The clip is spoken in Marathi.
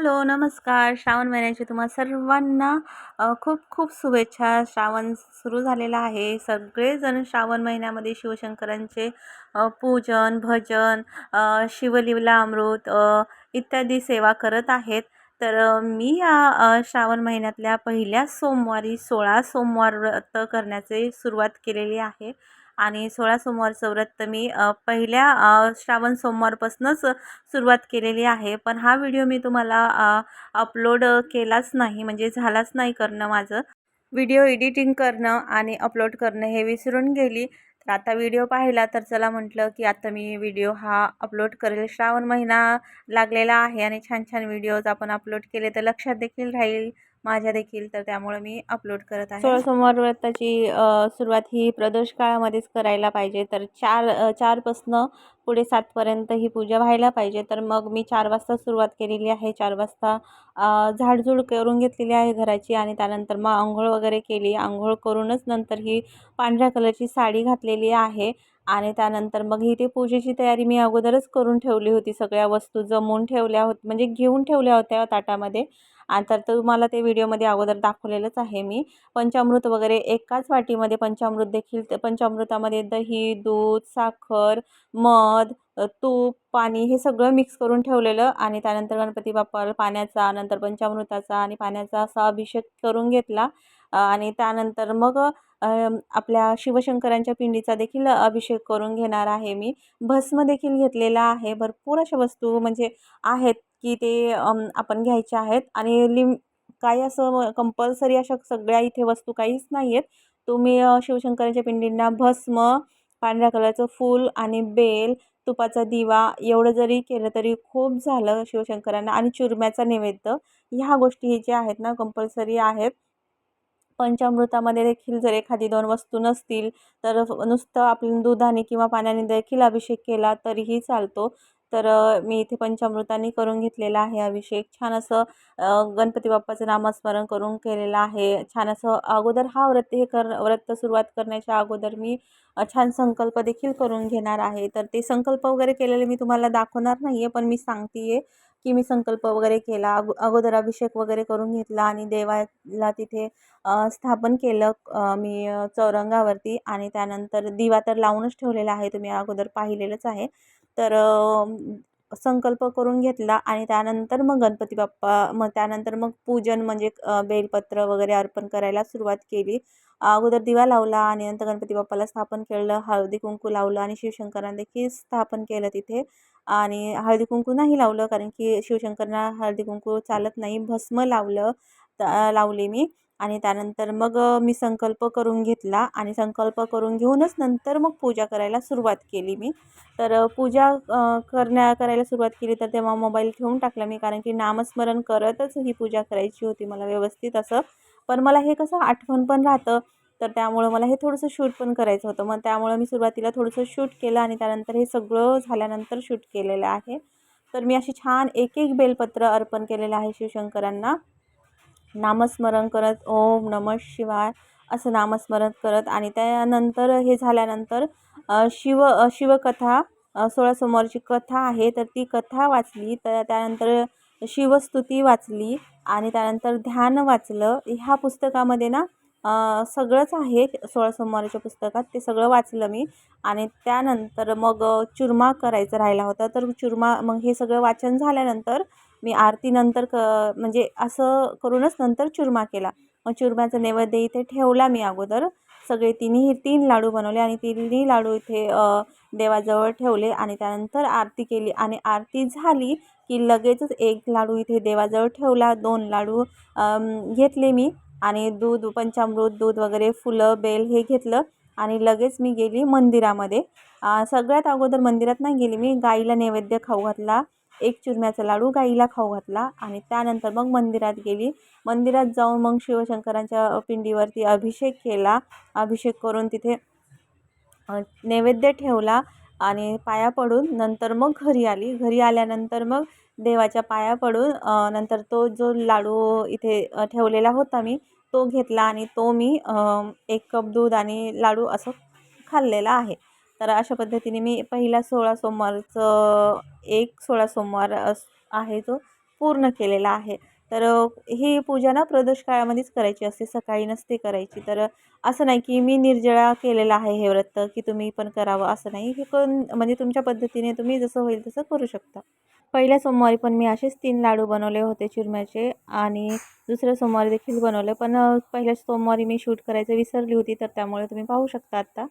हॅलो नमस्कार. श्रावण महिन्याचे तुम्हा सर्वांना खूप खूप शुभेच्छा. श्रावण सुरू झालेला आहे. सगळेजण श्रावण महिन्यामध्ये शिवशंकरांचे पूजन भजन शिवलिवला शिवलीला अमृत इत्यादी सेवा करत आहेत. तर मी या श्रावण महिन्यातल्या पहिल्या सोमवारी सोळा सोमवार व्रत करण्याचे सुरुवात केलेली आहे. आणि सोळा सोमवारचं व्रत तर मी पहिल्या श्रावण सोमवारपासूनच सुरुवात केलेली आहे. पण हा व्हिडिओ मी तुम्हाला अपलोड केलाच नाही म्हणजे झालाच नाही करणं माझं. व्हिडिओ एडिटिंग करणं आणि अपलोड करणं हे विसरून गेली. तर आता व्हिडिओ पाहिला तर चला म्हटलं की आता मी व्हिडिओ हा अपलोड करेल. श्रावण महिना लागलेला आहे आणि छान छान व्हिडिओज आपण अपलोड केले तर लक्षात देखील राहील. माझ्या देखील तर त्यामुळे मी अपलोड करत आहे. सोळा व्रताची सुरुवात ही प्रदोष काळामध्येच करायला पाहिजे. तर चार चारपासनं पुढे सातपर्यंत ही पूजा व्हायला पाहिजे. तर मग मी चार वाजता सुरुवात केलेली आहे. चार वाजता झाडझूड करून घेतलेली आहे घराची आणि त्यानंतर मग आंघोळ वगैरे केली. आंघोळ करूनच नंतर ही पांढऱ्या कलरची साडी घातलेली आहे. आणि त्यानंतर मग ही ती पूजेची तयारी मी अगोदरच करून ठेवली होती. सगळ्या वस्तू जमवून ठेवल्या होत म्हणजे घेऊन ठेवल्या होत्या ताटामध्ये. आणि तर तुम्हाला ते व्हिडिओमध्ये अगोदर दाखवलेलंच आहे मी. पंचामृत वगैरे एकाच वाटीमध्ये पंचामृत देखील पंचामृतामध्ये दही दूध साखर मध तूप पाणी हे सगळं मिक्स करून ठेवलेलं. आणि त्यानंतर गणपती बाप्पाला पाण्याचा नंतर पंचामृताचा आणि पाण्याचा असा अभिषेक करून घेतला. आणि त्यानंतर मग आपल्या शिवशंकरांच्या पिंडीचा देखील अभिषेक करून घेणार आहे मी. भस्म देखील घेतलेला आहे. भरपूर अशा वस्तू म्हणजे आहेत की ते आपण घ्यायच्या आहेत. आणि लिम काही असं कंपल्सरी अशा सगळ्या इथे वस्तू काहीच नाही आहेत तुम्ही शिवशंकरांच्या पिंडींना भस्म पांढऱ्या कलरचं फूल आणि बेल तुपाचा दिवा एवढं जरी केलं तरी खूप झालं शिवशंकरांना. आणि चुरम्याचा नैवेद्य ह्या गोष्टी ज्या आहेत ना कंपल्सरी आहेत. पंचामृतामध्ये देखील जर एखादी दोन वस्तू नसतील तर नुसतं आपण दुधाने किंवा पाण्याने देखील अभिषेक केला तरीही चालतो. तर मी इथे पंचामृताने करून घेतलेला आहे अभिषेक. छान असं गणपती बाप्पाचं नामस्मरण करून केलेलं आहे. छान असं अगोदर हा व्रत हे कर व्रत सुरुवात करण्याच्या अगोदर मी छान संकल्प देखील करून घेणार आहे. तर ते संकल्प वगैरे केलेले मी तुम्हाला दाखवणार नाही आहे पण मी सांगते आहे की मी संकल्प वगैरे केला अगो अगोदर अभिषेक वगैरे करून घेतला आणि देवाला तिथे स्थापन केलं मी चौरंगावरती आणि त्यानंतर दिवा तर लावूनच ठेवलेला आहे तुम्ही अगोदर पाहिलेलंच आहे. तर संकल्प करून घेतला आणि त्यानंतर मग गणपती बाप्पा मग त्यानंतर मग पूजन म्हणजे बेलपत्र वगैरे अर्पण करायला सुरुवात केली. अगोदर दिवा लावला आणि नंतर गणपती बाप्पाला स्थापन केलं हळदी कुंकू लावलं आणि शिवशंकरांना देखील स्थापन केलं तिथे. आणि हळदी कुंकू नाही लावलं कारण की शिवशंकरांना हळदी कुंकू चालत नाही भस्म लावलं लावली मी. आणि त्यानंतर मग मी संकल्प करून घेतला आणि संकल्प करून घेऊनच नंतर मग पूजा करायला सुरुवात केली मी. तर पूजा करण्या करायला सुरुवात केली तर तेव्हा मोबाईल ठेवून टाकला मी कारण की नामस्मरण करतच ही पूजा करायची होती मला व्यवस्थित असं. पण मला हे कसं आठवण पण राहतं तर त्यामुळं मला हे थोडंसं शूट पण करायचं होतं. मग त्यामुळं मी सुरुवातीला थोडंसं शूट केलं आणि त्यानंतर हे सगळं झाल्यानंतर शूट केलेलं आहे. तर मी अशी छान एक एक बेलपत्र अर्पण केलेलं आहे शिवशंकरांना. नामस्मरण करत ओम नमः शिवाय असं नामस्मरण करत आणि त्यानंतर हे झाल्यानंतर शिव शिवकथा सोळा सोमवारची कथा आहे तर ती कथा वाचली. तर त्यानंतर शिवस्तुती वाचली आणि त्यानंतर ध्यान वाचलं. ह्या पुस्तकामध्ये ना सगळंच आहे सोळा सोमवारच्या पुस्तकात. ते सगळं वाचलं मी आणि त्यानंतर मग चुरमा करायचं राहिला होता. तर चुरमा मग हे सगळं वाचन झाल्यानंतर मी आरतीनंतर क म्हणजे असं करूनच नंतर चुरमा केला. मग चुरम्याचा नैवेद्य इथे ठेवला मी अगोदर. सगळे तिन्ही तीन लाडू बनवले आणि तिन्ही लाडू इथे देवाजवळ ठेवले आणि त्यानंतर आरती केली. आणि आरती झाली की लगेचच एक लाडू इथे देवाजवळ ठेवला. दोन लाडू घेतले मी आणि दूध पंचामृत दूध वगैरे फुलं बेल हे घेतलं आणि लगेच मी गेली मंदिरामध्ये. सगळ्यात अगोदर मंदिरात नाही गेली मी. गाईला नैवेद्य खाऊ घातला. एक चुरम्याचा लाडू गाईला खाऊ घातला आणि त्यानंतर मग मंदिरात गेली. मंदिरात जाऊन मग शिवशंकरांच्या पिंडीवरती अभिषेक केला. अभिषेक करून तिथे नैवेद्य ठेवला आणि पाया पडून नंतर मग घरी आली. घरी आल्यानंतर मग देवाच्या पाया पडून नंतर तो जो लाडू इथे ठेवलेला होता मी तो घेतला आणि तो मी एक कप दूध आणि लाडू असं खाल्लेला आहे. तर अशा पद्धतीने मी पहिला सोळा सोमवारचं एक सोळा सोमवार अस आहे तो पूर्ण केलेला आहे. तर ही पूजा ना प्रदोष काळामध्येच करायची असते सकाळी नसते करायची. तर असं नाही की मी निर्जळा केलेलं आहे हे व्रत की तुम्ही पण करावं असं नाही. हे कोण म्हणजे तुमच्या पद्धतीने तुम्ही जसं होईल तसं करू शकता. पहिल्या सोमवारी पण मी असेच तीन लाडू बनवले होते चुरम्याचे आणि दुसऱ्या सोमवारी देखील बनवले. पण पहिल्या सोमवारी मी शूट करायचं विसरली होती तर त्यामुळे तुम्ही पाहू शकता आत्ता